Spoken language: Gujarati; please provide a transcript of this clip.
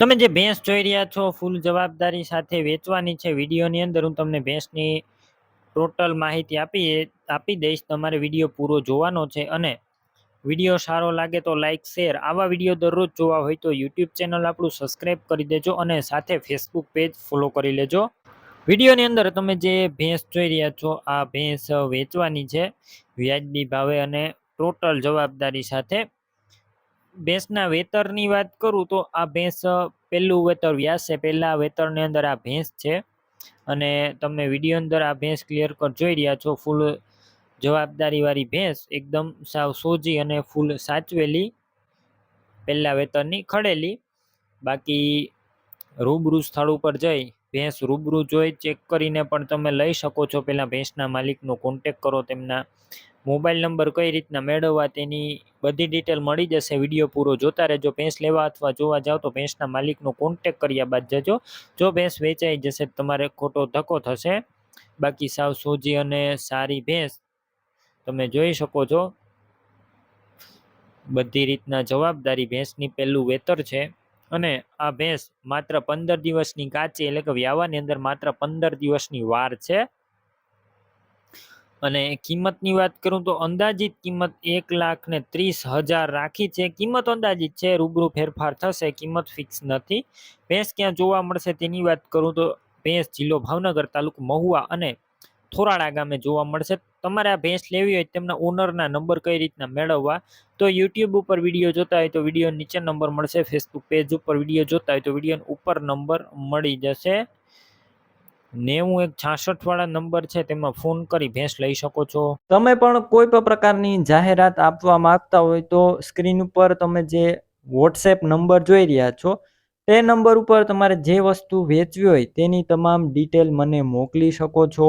તમે જે ભેંસ જોઈ રહ્યા છો, ફૂલ જવાબદારી સાથે વેચવાની છે, વિડીયોની અંદર હું તમને ભેંસની ટોટલ માહિતી આપી આપી દઈશ. તમારે વીડિયો પૂરો જોવાનો છે અને વીડિયો સારો લાગે તો લાઇક શેર. આવા વીડિયો દરરોજ જોવા હોય તો યુટ્યુબ ચેનલ આપણું સબસ્ક્રાઈબ કરી દેજો અને સાથે ફેસબુક પેજ ફોલો કરી લેજો. વિડીયોની અંદર તમે જે ભેંસ જોઈ રહ્યા છો, આ ભેંસ વેચવાની છે, વ્યાજબી ભાવે અને ટોટલ જવાબદારી સાથે ભેંસના વેતરની વાત કરું તો આ ભેંસ પહેલું વેતર વ્યાસ છે. પહેલા વેતરની અંદર આ ભેંસ છે. અને તમે વીડિયો અંદર આ ભેંસ ક્લિયર કટ જોઈ રહ્યા છો. ફૂલ જવાબદારીવાળી ભેંસ, એકદમ સાવ સોજી અને ફૂલ સાચવેલી, પહેલાં વેતરની ખડેલી. બાકી રૂબરૂ સ્થળ ઉપર જઈ, ભેંસ રૂબરૂ જોઈ, ચેક કરીને પણ તમે લઈ શકો છો. પહેલાં ભેંસના માલિકનો કોન્ટેક કરો તેમના મોબાઈલ નંબર કઈ રીતના મેળવવા તેની બધી ડિટેલ મળી જશે. વીડિયો પૂરો જોતા રહેજો. ભેંસ લેવા અથવા જોવા જાઓ તો ભેંસના માલિકનો કોન્ટેક કર્યા બાદ જજો. જો ભેંસ વેચાઈ જશે તમારે ખોટો ધક્કો થશે. બાકી સાવ સોજી અને સારી ભેંસ તમે જોઈ શકો છો. બધી રીતના જવાબદારી ભેંસની પહેલું વેતર છે. અને આ ભેંસ માત્ર પંદર દિવસની કાચી એટલે કે વ્યાવાની અંદર માત્ર પંદર દિવસની વાર છે. અને કિંમતની વાત કરું તો અંદાજિત કિંમત એક લાખ ને ત્રીસ હજાર રાખી છે. કિંમત અંદાજિત છે, રૂબરૂ ફેરફાર થશે, કિંમત ફિક્સ નથી. ભેંસ ક્યાં જોવા મળશે તેની વાત કરું તો ભેંસ જિલ્લો ભાવનગર તાલુકો મહુવા અને થોરાળા ગામે જોવા મળશે. તમારે આ ભેંસ લેવી હોય તેમના ઓનરના નંબર કઈ રીતના મેળવવા? તો યુટ્યુબ ઉપર વીડિયો જોતા હોય તો વીડિયો નીચે નંબર મળશે ફેસબુક પેજ ઉપર વીડિયો જોતા હોય તો વીડિયો ઉપર નંબર મળી જશે. નેવું એક છાસઠ વાળા નંબર છે, તેમાં ફોન કરી ભેંસ લઈ શકો છો. તમે પણ કોઈ પણ પ્રકારની જાહેરાત આપવા માંગતા હોય તો સ્ક્રીન ઉપર તમે જે વોટ્સએપ નંબર જોઈ રહ્યા છો, તે નંબર ઉપર તમારે જે વસ્તુ વેચવી હોય તેની તમામ ડિટેલ મને મોકલી શકો છો.